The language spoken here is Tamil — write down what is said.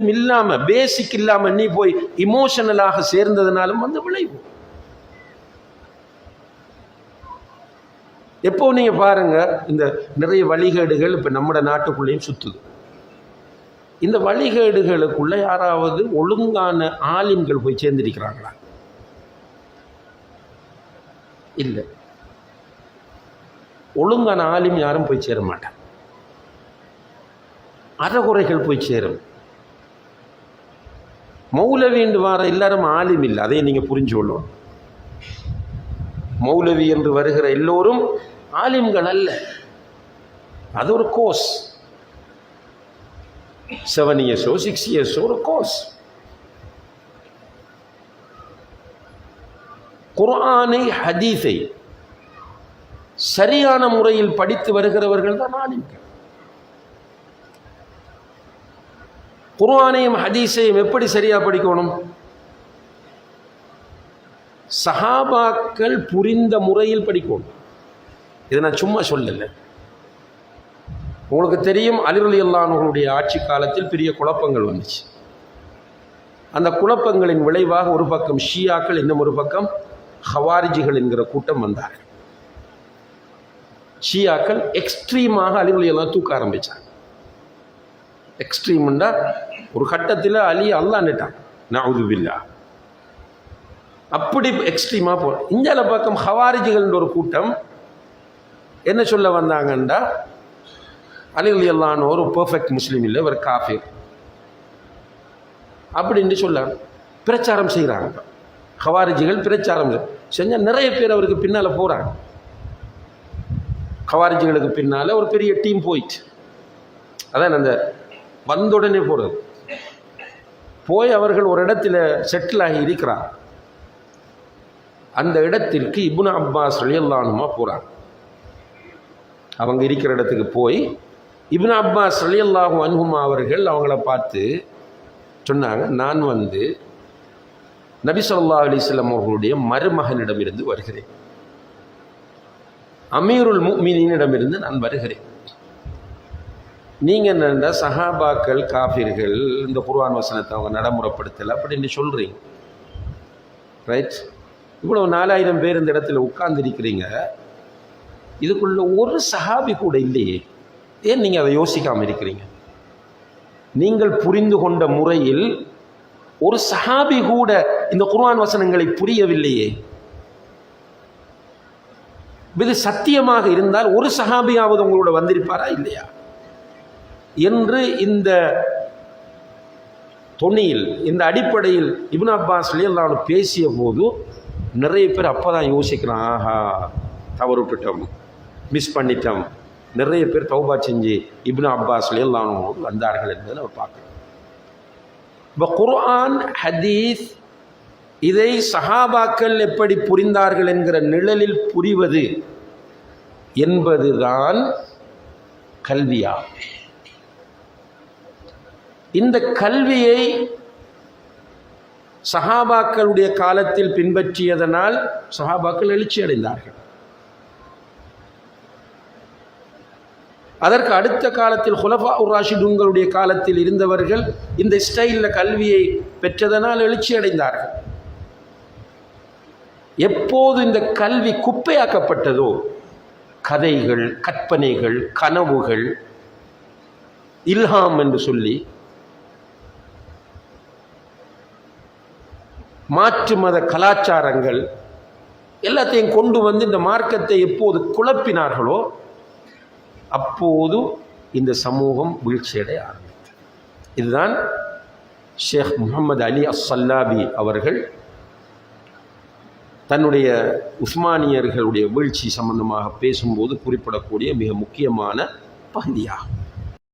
இல்லாம பேசிக் இல்லாம நீ போய் இமோஷனலாக சேர்ந்ததுனாலும் வந்து விளைவு. எப்போ நீங்க பாருங்க இந்த நிறைய வழிகேடுகள் இப்ப நம்ம நாட்டுக்குள்ளேயும் சுத்துது. இந்த வழிகேடுகளுக்குள்ள யாராவது ஒழுங்கான ஆலிம்கள் போய் சேர்ந்திருக்கிறாங்களா? இல்லை. ஒழுங்கான ஆலிம் யாரும் போய் சேர மாட்டாங்க அறகுறைகள் போய் சேரும். மௌலவின்னு வார எல்லாரும் ஆலிம் இல்லை. அதை நீங்கள் புரிஞ்சு கொள்ளணும். மௌலவி என்று வருகிற எல்லோரும் ஆலிம்கள் அல்ல. அது ஒரு கோர்ஸ் செவன் இயர்ஸோ சிக்ஸ் இயர்ஸோ ஒரு கோர்ஸ் குர்ஆனை ஹதீஸை சரியான முறையில் படித்து வருகிறவர்கள் தான் ஆலிம்கள். குர்ஆனையும் ஹதீஸையும் எப்படி சரியாக படிக்கணும்? சஹாபாக்கள் புரிந்த முறையில் படிக்கணும். இதை நான் சும்மா சொல்லல. உங்களுக்கு தெரியும் அலிரலி அல்லானவர்களுடைய ஆட்சி காலத்தில் பெரிய குழப்பங்கள் வந்துச்சு. அந்த குழப்பங்களின் விளைவாக ஒரு பக்கம் ஷியாக்கள் இன்னும் ஒரு பக்கம் ஹவாரிஜிகள் என்கிற கூட்டம் வந்தார்கள். ஷியாக்கள் எக்ஸ்ட்ரீமாக அலிரலி எல்லாம் தூக்க ஆரம்பித்தாங்க எக்ஸ்ட்ரீம்னா ஒரு கட்டத்தில் அலி அல்லான்னுட்டான் நவுதுபில்லா அப்படி எக்ஸ்ட்ரீமாக போ இந்தியால பக்கம் ஹவாரிஜிகள்ன்ற ஒரு கூட்டம் என்ன சொல்ல வந்தாங்கண்டா? அலி அலி அல்லான்னு ஒரு பர்ஃபெக்ட் முஸ்லீம் இல்லை ஒரு காஃபிர். அப்படின்னு சொல்ல பிரச்சாரம் செய்கிறாங்க ஹவாரிஜிகள் பிரச்சாரம் செஞ்சால் நிறைய பேர் அவருக்கு பின்னால் போகிறாங்க ஹவாரிஜிகளுக்கு பின்னால் ஒரு பெரிய டீம் போயிடுச்சு. அதான் அந்த வந்தவுடனே போகிறது போய் அவர்கள் ஒரு இடத்துல செட்டில் ஆகி இருக்கிறார். அந்த இடத்திற்கு இபுன் அப்பாஸ் ரலியல்லானுமா போகிறாங்க அவங்க இருக்கிற இடத்துக்கு போய் இப்னு அப்பாஸ் ரலியல்லாஹு அன்ஹுமா அவர்கள் அவங்கள பார்த்து சொன்னாங்க நான் வந்து நபி சொல்லா அலிஸ்லாம் அவர்களுடைய மருமகனிடமிருந்து வருகிறேன். அமீருல் முக்மினிடமிருந்து நான் வருகிறேன். நீங்கள் என்ன சஹாபாக்கள் காஃபிர்கள் இந்த குர்ஆன் வசனத்தை அவங்க நடைமுறைப்படுத்தலை அப்படின்னு சொல்கிறீங்க ரைட் இவ்வளோ நாலாயிரம் பேர் இந்த இடத்துல உட்கார்ந்துருக்கிறீங்க. இதுக்குள்ள ஒரு சஹாபி கூட இல்லையே. ஏன் நீங்கள் அதை யோசிக்காமல் இருக்கிறீங்க? நீங்கள் புரிந்து கொண்ட முறையில் ஒரு சஹாபி கூட இந்த குர்ஆன் வசனங்களை புரியவில்லையே. இது சத்தியமாக இருந்தால் ஒரு சஹாபியாவது உங்களோட வந்திருப்பாரா இல்லையா? என்று இந்த தொனியில் இந்த அடிப்படையில் இப்னு அப்பாஸ் நான் பேசிய போது நிறைய பேர் அப்போ தான் யோசிக்கிறான் ஆஹா தவறு விட்டுட்டோம் மிஸ் பண்ணிட்டோம். நிறைய பேர் தௌபா செஞ்சு இப்னு அப்பாஸ் நான் வந்தார்கள் என்பதை நம்ம பார்க்கணும் இப்போ குர்ஆன் ஹதீஸ் இதை சஹாபாக்கள் எப்படி புரிந்தார்கள் என்கிற நிழலில் புரிவது என்பதுதான் கல்வியாகும். இந்த கல்வியை சஹாபாக்களுடைய காலத்தில் பின்பற்றியதனால் சஹாபாக்கள் எழுச்சி அடைந்தார்கள். அதற்கு அடுத்த காலத்தில் ஹுலஃபா உர் ராஷிதுங்களுடைய காலத்தில் இருந்தவர்கள் இந்த ஸ்டைலில் கல்வியை பெற்றதனால் எழுச்சி அடைந்தார்கள். எப்போது இந்த கல்வி குப்பையாக்கப்பட்டதோ கதைகள் கற்பனைகள் கனவுகள் இல்ஹாம் என்று சொல்லி மாற்று மத கலாச்சாரங்கள் எல்லாத்தையும் கொண்டு வந்து இந்த மார்க்கத்தை எப்போது குழப்பினார்களோ அப்போது இந்த சமூகம் வீழ்ச்சியடைய ஆரம்பித்தது. இதுதான் ஷேக் முகமது அலி அசல்லாபி அவர்கள் தன்னுடைய உஸ்மானியர்களுடைய வீழ்ச்சி சம்பந்தமாக பேசும்போது குறிப்பிடக்கூடிய மிக முக்கியமான பகுதியாகும்.